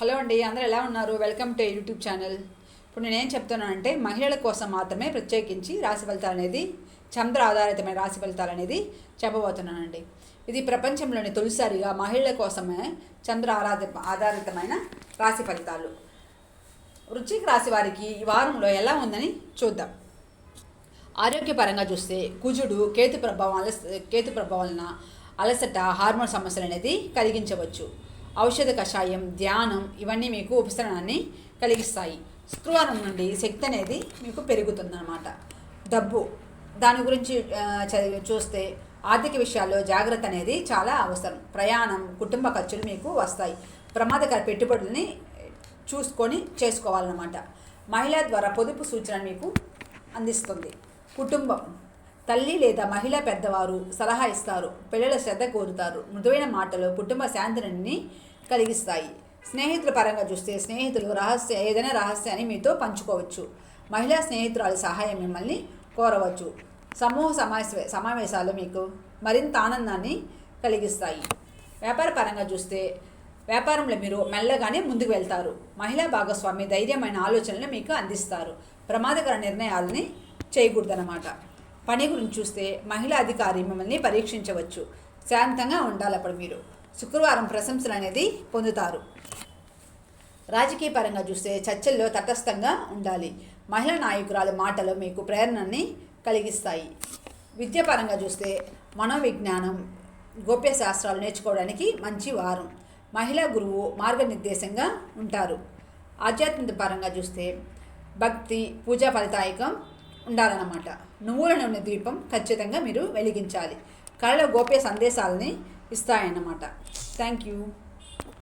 Hello అండి అందరూ ఎలా ఉన్నారు? Welcome to YouTube channel. ఇప్పుడు నేనేం చెప్తున్నానంటే మహిళల కోసం మాత్రమే ప్రత్యేకించి రాశి ఫలితాలు అనేది చంద్ర ఆధారితమైన రాశి ఫలితాలు అనేది చెప్పబోతున్నానండి. ఇది ప్రపంచంలోని తొలిసారిగా మహిళల కోసమే చంద్ర ఆరాధ ఆధారితమైన రాశి ఫలితాలు. వృశ్చిక రాశి వారికి ఈ వారంలో ఎలా ఉందని చూద్దాం. ఆరోగ్యపరంగా చూస్తే కుజుడు కేతు ప్రభావం అలస కేతు ప్రభావం వలన అలసట హార్మోన్ సమస్యలు అనేది కలిగించవచ్చు. ఔషధ కషాయం ధ్యానం ఇవన్నీ మీకు ఉపశమనాన్ని కలిగిస్తాయి. శుక్రవారం నుండి శక్తి అనేది మీకు పెరుగుతుందన్నమాట. డబ్బు దాని గురించి చదివి చూస్తే ఆర్థిక విషయాల్లో జాగ్రత్త అనేది చాలా అవసరం. ప్రయాణం కుటుంబ ఖర్చులు మీకు వస్తాయి. ప్రమాదకర పెట్టుబడుల్ని చూసుకొని చేసుకోవాలన్నమాట. మహిళ ద్వారా పొదుపు సూచన మీకు అందిస్తుంది. కుటుంబం తల్లి లేదా మహిళా పెద్దవారు సలహా ఇస్తారు. పిల్లల శ్రద్ధ కోరుతారు. మృదువైన మాటలు కుటుంబ శాంతిని కలిగిస్తాయి. స్నేహితుల పరంగా చూస్తే స్నేహితులు రహస్య ఏదైనా రహస్యాన్ని మీతో పంచుకోవచ్చు. మహిళా స్నేహితురాల సహాయం మిమ్మల్ని కోరవచ్చు. సమూహ సమావేశ సమావేశాలు మీకు మరింత ఆనందాన్ని కలిగిస్తాయి. వ్యాపార పరంగా చూస్తే వ్యాపారంలో మీరు మెల్లగానే ముందుకు వెళ్తారు. మహిళా భాగస్వామి ధైర్యమైన ఆలోచనలు మీకు అందిస్తారు. ప్రమాదకర నిర్ణయాలని చేయకూడదన్నమాట. పని గురించి చూస్తే మహిళా అధికారి మిమ్మల్ని పరీక్షించవచ్చు. శాంతంగా ఉండాలి అప్పుడు మీరు. శుక్రవారం ప్రశంసలు అనేది పొందుతారు. రాజకీయ పరంగా చూస్తే చర్చల్లో తటస్థంగా ఉండాలి. మహిళా నాయకురాలు మాటలు మీకు ప్రేరణని కలిగిస్తాయి. విద్యాపరంగా చూస్తే మనోవిజ్ఞానం గోప్య శాస్త్రాలు నేర్చుకోవడానికి మంచి వారం. మహిళా గురువు మార్గనిర్దేశంగా ఉంటారు. ఆధ్యాత్మిక పరంగా చూస్తే భక్తి పూజా ఫలితాయకం ఉండాలన్నమాట. నువ్వుల నూనె దీపం ఖచ్చితంగా మీరు వెలిగించాలి. కళలో గోప్య సందేశాలని ఇస్తాయన్నమాట. Thank you